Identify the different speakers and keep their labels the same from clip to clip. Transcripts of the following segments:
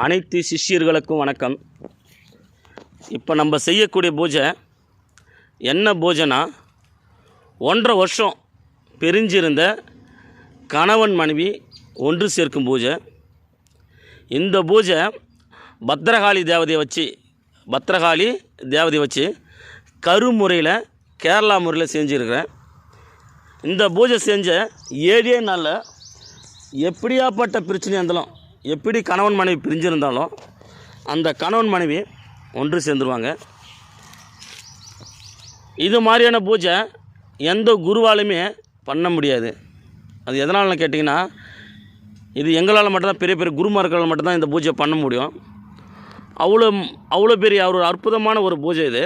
Speaker 1: அனைத்து சிஷ்யர்களுக்கும் வணக்கம். இப்போ நம்ம செய்யக்கூடிய பூஜை என்ன பூஜைனா ஒன்றரை வருஷம் பிரிஞ்சிருந்த கணவன் மனைவி ஒன்று சேர்க்கும் பூஜை. இந்த பூஜை பத்ரகாளி தேவதையை வச்சு பத்ரகாளி தேவதையை வச்சு கருமுறையில் கேரளா முறையில் செஞ்சுருக்கிறேன். இந்த பூஜை செஞ்ச ஏழே நாளில் எப்படியாப்பட்ட பிரச்சனை இருந்தாலும் எப்படி கணவன் மனைவி பிரிஞ்சிருந்தாலும் அந்த கணவன் மனைவி ஒன்று சேர்ந்துருவாங்க. இது மாதிரியான பூஜை எந்த குருவாலுமே பண்ண முடியாது. அது எதனால்னு கேட்டிங்கன்னா இது எங்களால் மட்டும்தான் பெரிய பெரிய குருமார்களால் மட்டும்தான் இந்த பூஜை பண்ண முடியும். அவ்வளோ அவ்வளோ பெரிய ஒரு அற்புதமான ஒரு பூஜை இது.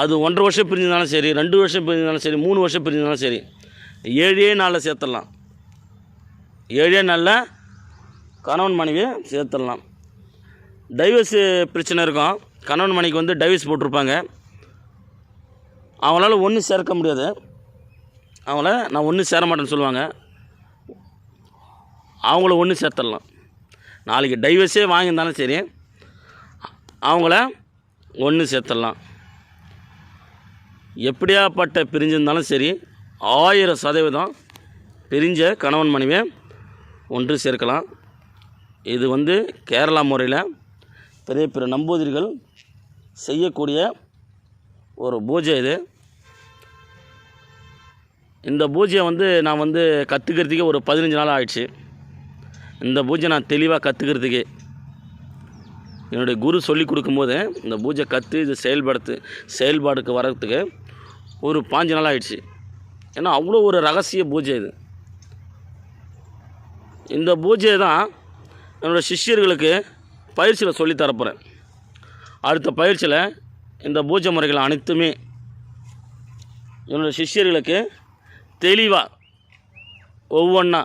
Speaker 1: அது ஒன்றரை வருஷம் பிரிஞ்சிருந்தாலும் சரி ரெண்டு வருஷம் பிரிஞ்சிருந்தாலும் சரி மூணு வருஷம் பிரிஞ்சிருந்தாலும் சரி ஏழே நாளில் சேர்த்துடலாம். ஏழே நாளில் கணவன் மனைவியை சேர்த்துடலாம். டைவர்ஸ் பிரச்சனை இருக்கும். கணவன் மனைவிக்கு வந்து டைவர்ஸ் போட்டிருப்பாங்க. அவங்களால ஒன்று சேர்க்க முடியாது. அவங்கள நான் ஒன்று சேர மாட்டேன்னு சொல்லுவாங்க. அவங்கள ஒன்று சேர்த்துடலாம். நாளைக்கு டைவர்ஸே வாங்கியிருந்தாலும் சரி அவங்கள ஒன்று சேர்த்துடலாம். எப்படியாப்பட்ட பிரிஞ்சிருந்தாலும் சரி ஆயிரம் சதவீதம் பிரிஞ்ச கணவன் மனைவியை ஒன்று சேர்க்கலாம். இது வந்து கேரளா முறையில் பெரிய பெரிய நம்பூதிரிகள் செய்யக்கூடிய ஒரு பூஜை இது. இந்த பூஜையை வந்து நான் வந்து கற்றுக்கிறதுக்கே ஒரு பதினஞ்சு நாள் ஆயிடுச்சு. இந்த பூஜை நான் தெளிவாக கற்றுக்கிறதுக்கே என்னுடைய குரு சொல்லி கொடுக்கும்போது இந்த பூஜை கற்று இது செயல்படுத்து செயல்பாடுக்கு வர்றதுக்கு ஒரு பாஞ்சு நாள் ஆயிடுச்சு. ஏன்னா அவ்வளோ ஒரு ரகசிய பூஜை இது. இந்த பூஜையை தான் என்னோடய சிஷ்யர்களுக்கு பயிற்சியில் சொல்லித் தரப்போகிறேன் அடுத்த பயிற்சியில் இந்த பூஜை முறைகள் அனைத்துமே என்னோடய சிஷ்யர்களுக்கு தெளிவாக ஒவ்வொன்றா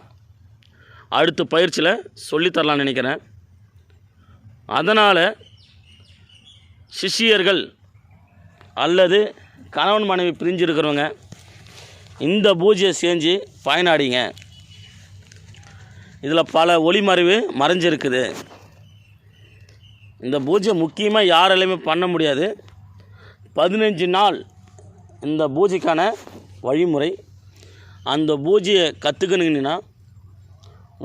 Speaker 1: அடுத்த பயிற்சியில் சொல்லித்தரலான்னு நினைக்கிறேன். அதனால் சிஷ்யர்கள் அல்லது கணவன் மனைவி பிரிஞ்சு இருக்கிறவங்க இந்த பூஜையை செஞ்சு பயனாடிங்க. இதில் பல ஒளிமறைவு மறைஞ்சிருக்குது. இந்த பூஜை முக்கியமாக யாராலையுமே பண்ண முடியாது. பதினஞ்சு நாள் இந்த பூஜைக்கான வழிமுறை. அந்த பூஜையை கற்றுக்கணுங்கன்னா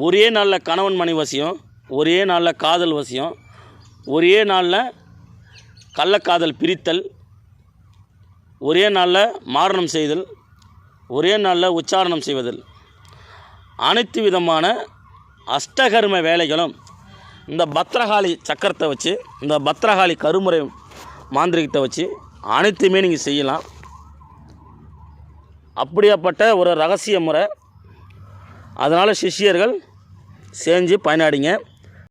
Speaker 1: ஒரே நாளில் கணவன் மனை வசியம் ஒரே நாளில் காதல் வசியம் ஒரே நாளில் கள்ளக்காதல் பிரித்தல் ஒரே நாளில் மாரணம் செய்தல் ஒரே நாளில் உச்சாரணம் செய்வதல். அனைத்து விதமான அஷ்டகர்ம வேலைகளும் இந்த பத்ரகாளி சக்கரத்தை வச்சு இந்த பத்ரகாளி கருமுறை மாந்திரிகத்தை வச்சு அனைத்துமே நீங்கள் செய்யலாம். அப்படியாப்பட்ட ஒரு ரகசிய முறை. அதனால் சிஷ்யர்கள் செஞ்சு பயனாடிங்க.